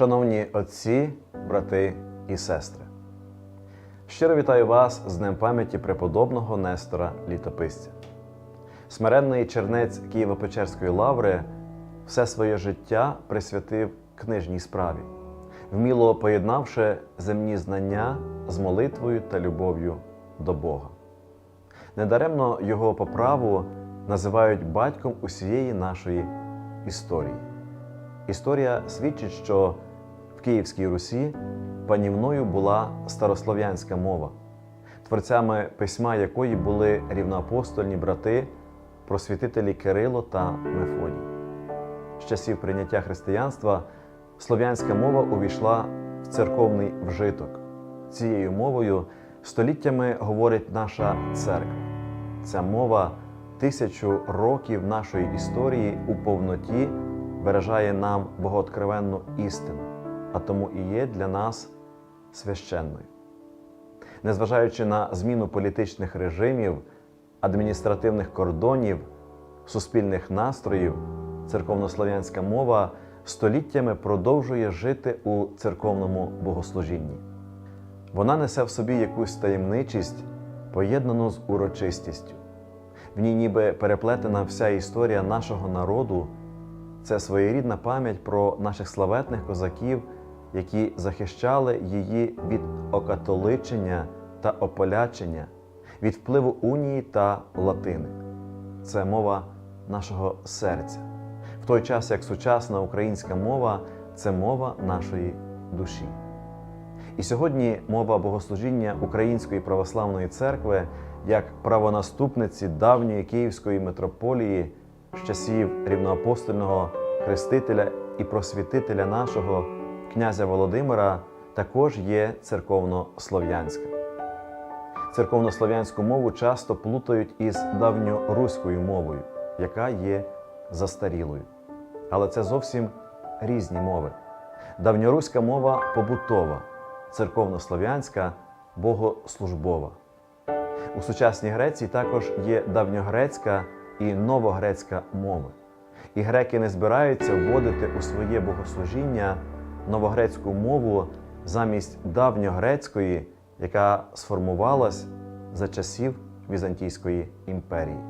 Шановні отці, брати і сестри, щиро вітаю вас з Днем пам'яті преподобного Нестора Літописця. Смиренний чернець Києво-Печерської лаври все своє життя присвятив книжній справі, вміло поєднавши земні знання з молитвою та любов'ю до Бога. Недаремно його по праву називають батьком усієї нашої історії. Історія свідчить, що Київській Русі панівною була старослов'янська мова, творцями письма якої були рівноапостольні брати, просвітителі Кирило та Мефодій. З часів прийняття християнства слов'янська мова увійшла в церковний вжиток. Цією мовою століттями говорить наша церква. Ця мова тисячу років нашої історії у повноті виражає нам богооткровенну істину, а тому і є для нас священною. Незважаючи на зміну політичних режимів, адміністративних кордонів, суспільних настроїв, церковнослов'янська мова століттями продовжує жити у церковному богослужінні. Вона несе в собі якусь таємничість, поєднану з урочистістю. В ній ніби переплетена вся історія нашого народу. Це своєрідна пам'ять про наших славетних козаків, які захищали її від окатоличення та ополячення, від впливу унії та латини. Це мова нашого серця, в той час як сучасна українська мова це мова нашої душі. І сьогодні мова богослужіння Української православної церкви як правонаступниці давньої Київської митрополії з часів рівноапостольного хрестителя і просвітителя нашого князя Володимира також є церковнослов'янська. Церковнослов'янську мову часто плутають із давньоруською мовою, яка є застарілою. Але це зовсім різні мови. Давньоруська мова побутова, церковнослов'янська богослужбова. У сучасній Греції також є давньогрецька і новогрецька мови. І греки не збираються вводити у своє богослужіння новогрецьку мову замість давньогрецької, яка сформувалась за часів Візантійської імперії.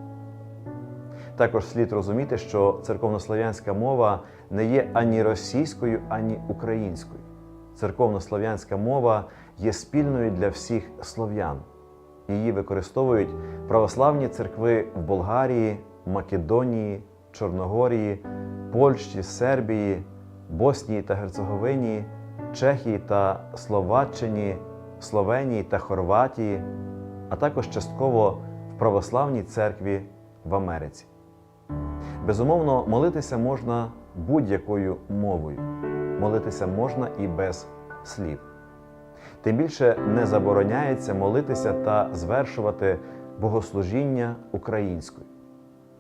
Також слід розуміти, що церковнослов'янська мова не є ані російською, ані українською. Церковнослов'янська мова є спільною для всіх слов'ян. Її використовують православні церкви в Болгарії, Македонії, Чорногорії, Польщі, Сербії, Боснії та Герцеговині, Чехії та Словаччині, Словенії та Хорватії, а також частково в православній церкві в Америці. Безумовно, молитися можна будь-якою мовою, молитися можна і без слів. Тим більше не забороняється молитися та звершувати богослужіння українською.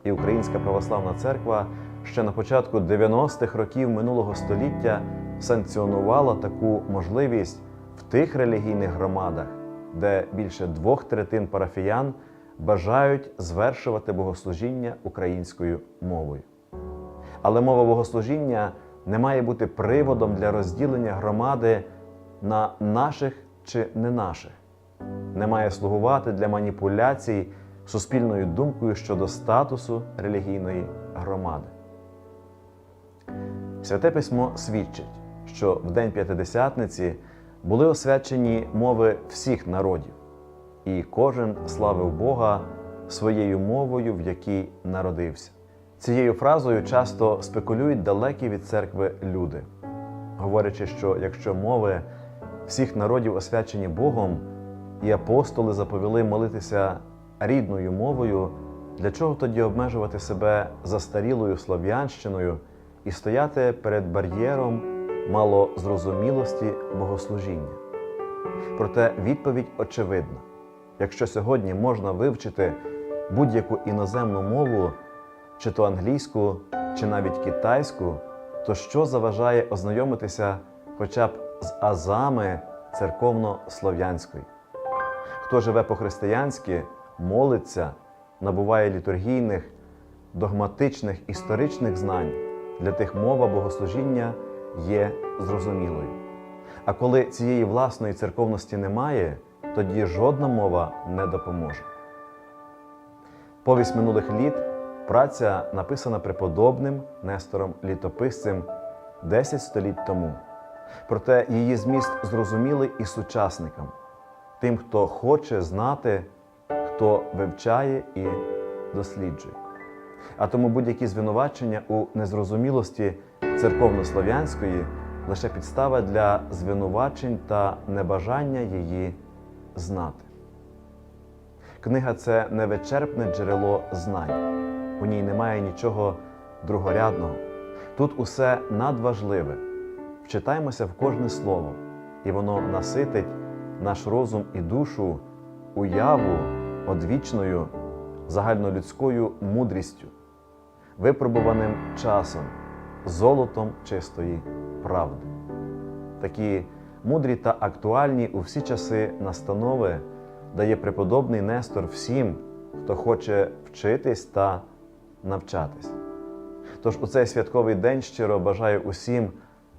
І Українська православна церква ще на початку 90-х років минулого століття санкціонувала таку можливість в тих релігійних громадах, де більше двох третин парафіян бажають звершувати богослужіння українською мовою. Але мова богослужіння не має бути приводом для розділення громади на наших чи не наших, не має слугувати для маніпуляцій суспільною думкою щодо статусу релігійної громади. Святе письмо свідчить, що в День П'ятидесятниці були освячені мови всіх народів, і кожен славив Бога своєю мовою, в якій народився. Цією фразою часто спекулюють далекі від церкви люди, говорячи, що якщо мови всіх народів освячені Богом, і апостоли заповіли молитися рідною мовою, для чого тоді обмежувати себе застарілою слов'янщиною і стояти перед бар'єром малозрозумілості богослужіння? Проте відповідь очевидна: якщо сьогодні можна вивчити будь-яку іноземну мову, чи то англійську, чи навіть китайську, то що заважає ознайомитися хоча б з азами церковно-слов'янської? Хто живе по-християнськи, молиться, набуває літургійних, догматичних, історичних знань, для тих мова богослужіння є зрозумілою. А коли цієї власної церковності немає, тоді жодна мова не допоможе. Повість минулих літ праця написана преподобним Нестором Літописцем 10 століть тому. Проте її зміст зрозумілий і сучасникам, тим, хто хоче знати, хто вивчає і досліджує. А тому будь-які звинувачення у незрозумілості церковнослов'янської лише підстава для звинувачень та небажання її знати. Книга це невичерпне джерело знань. У ній немає нічого другорядного. Тут усе надважливе. Вчитаймося в кожне слово, і воно наситить наш розум і душу уяву одвічною загальнолюдською мудрістю, випробуваним часом, золотом чистої правди. Такі мудрі та актуальні у всі часи настанови дає преподобний Нестор всім, хто хоче вчитись та навчатись. Тож у цей святковий день щиро бажаю усім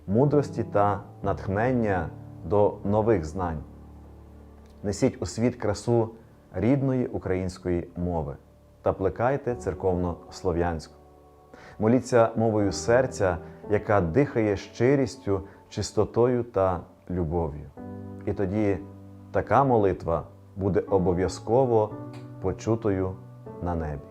мудрості та натхнення до нових знань. Несіть у світ красу рідної української мови та плекайте церковно-слов'янську. Моліться мовою серця, яка дихає щирістю, чистотою та любов'ю. І тоді така молитва буде обов'язково почутою на небі.